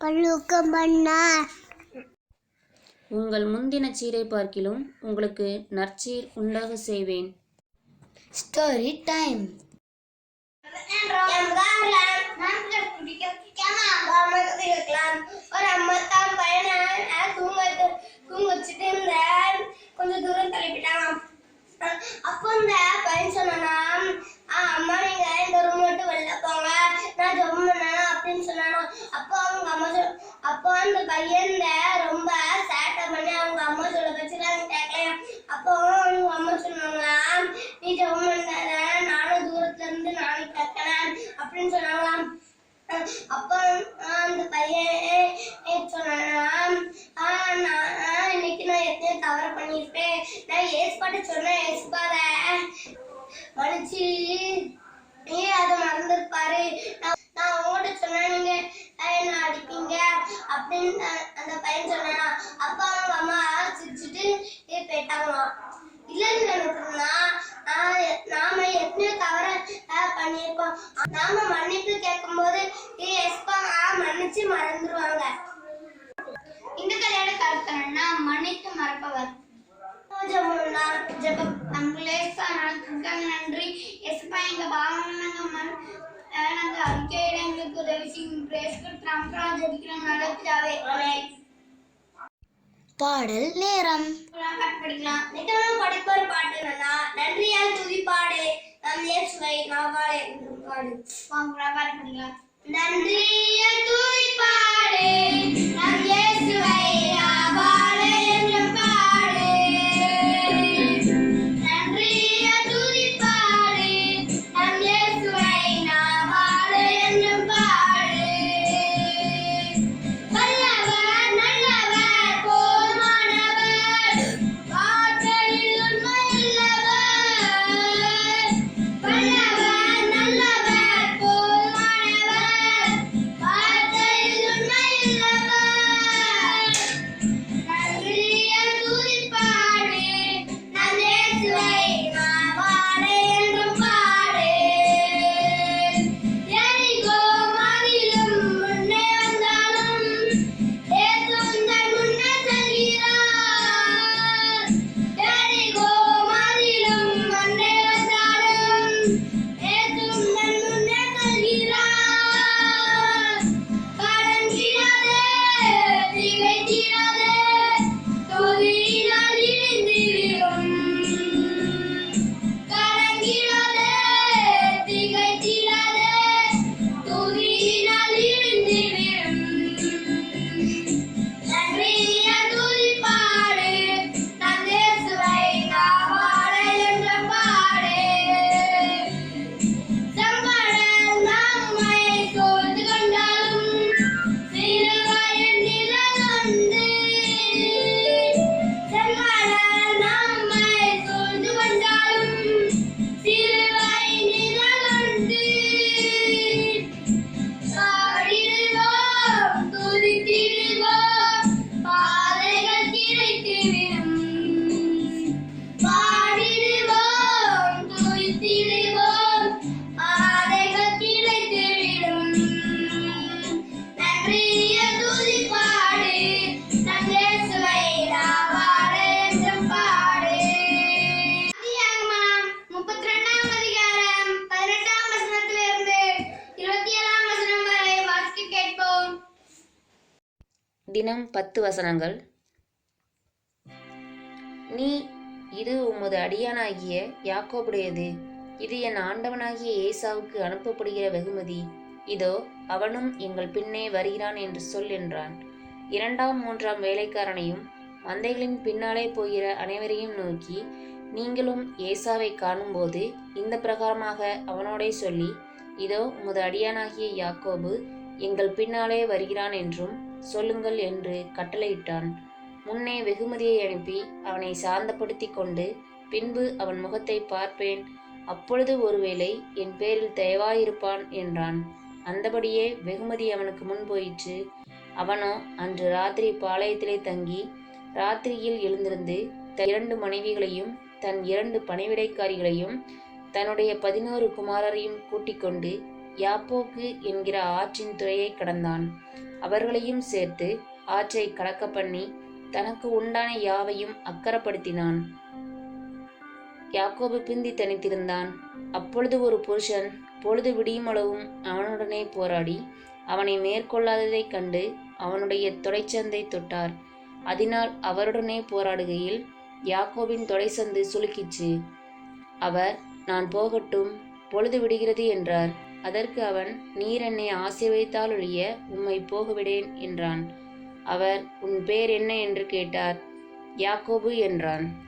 பல்லுக்கம் பண்ணார் உங்கள் முந்தின சீரை பார்க்கிலும் உங்களுக்கு நற்சீர் உண்டாக செய்வேன். ஸ்டோரி டைம் பையன் ரொம்ப சேட்டை பண்ணி அவங்க அம்மா சொல்ல வச்சுட்டாங்க கேட்கலையா அப்போ அவங்க அம்மா சொன்னாங்களாம் நீ ஜெபம் பண்ணாத நானும் தூரத்துல இருந்து நானும் கேட்கறேன் அப்படின்னு சொன்னாங்களாம் அப்போ அந்த பையன் சொன்னான் நான் இன்னைக்கு நான் எத்தனை தவறு பண்ணியிருப்பேன். நான் ஏசுபாட்ட சொன்னேன் ஏசுபாத மனுச்சி நீ அதை மறந்துருப்பாரு? நாம எத்தனையோ தவற பண்ணியிருக்கோம். நாம மன்னிப்பு கேட்கும்போது ஏ எஸ்பா மன்னிச்சு மறந்துடுவாங்க இந்த கதையோட கருத்து என்னன்னா மன்னித்து மறப்பவர். ஜெபம். நம்மளே நன்றி. எஸ்பா எங்க பாவம் நாங்க மன் அஹ், நாங்க அறிக்கையிட எங்களுக்கு உதவி செய்யும். பிரேஸ் கொடுத்து நமக்காக ஜெபிக்கிறோம் நல்ல பிதாவே பாடல் நேரம். பாட்டு படிக்கலாம் நித்தமும் படிக்க பாட்டு என்னன்னா நன்றியால் துதி பாடு நம் இயேசுவை நாவாலே என்றும் பாடு வாங்க படிக்கலாம் நன்றியால் துதி தினம் பத்து வசனங்கள். நீ இது உமது அடியானாகிய யாக்கோபுடையது. இது என் ஆண்டவனாகிய ஏசாவுக்கு அனுப்பப்படுகிற வெகுமதி. இதோ அவனும் எங்கள் பின்னே வருகிறான் என்று சொல் என்றான். இரண்டாம் மூன்றாம் வேலைக்காரனையும் மந்தைகளின் பின்னாலே போகிற அனைவரையும் நோக்கி நீங்களும் ஏசாவை காணும்போது இந்த பிரகாரமாக அவனோடே சொல்லி இதோ உமது அடியானாகிய யாக்கோபு எங்கள் பின்னாலே வருகிறான் என்றும் சொல்லுங்கள் என்று கட்டளையிட்டான். முன்னே வெகுமதியை அனுப்பி அவனை சாந்தப்படுத்தி கொண்டு பின்பு அவன் முகத்தை பார்ப்பேன். அப்பொழுது ஒருவேளை என் பேரில் தயவாயிருப்பான் என்றான். அந்தபடியே வெகுமதி அவனுக்கு முன் போயிற்று. அவனோ அன்று ராத்திரி பாளையத்திலே தங்கி ராத்திரியில் எழுந்திருந்து இரண்டு மனைவிகளையும் தன் இரண்டு பணிவிடைக்காரிகளையும் தன்னுடைய பதினோரு குமாரரையும் கூட்டிக் கொண்டு யாப்போக்கு என்கிற ஆற்றின் துறையை கடந்தான். அவர்களையும் சேர்த்து ஆற்றை கலக்க பண்ணி தனக்கு உண்டான யாவையும் அக்கறப்படுத்தினான். யாக்கோபு பிந்தி தனித்திருந்தான். அப்பொழுது ஒரு புருஷன் பொழுது விடியுமளவும் அவனுடனே போராடி அவனை மேற்கொள்ளாததைக் கண்டு அவனுடைய தொடைச்சந்தை தொட்டார். அதனால் அவருடனே போராடுகையில் யாக்கோபின் தொடைச்சந்து சுலுக்கிச்சு அவர் நான் போகட்டும் பொழுது விடுகிறது என்றார். அதற்கு அவன் நீர் என்னை ஆசீர்வதித்தால் ஒழிய உம்மை போகவிடேன் என்றான். அவர் உன் பேர் என்ன? என்று கேட்டார். யாக்கோபு என்றான்.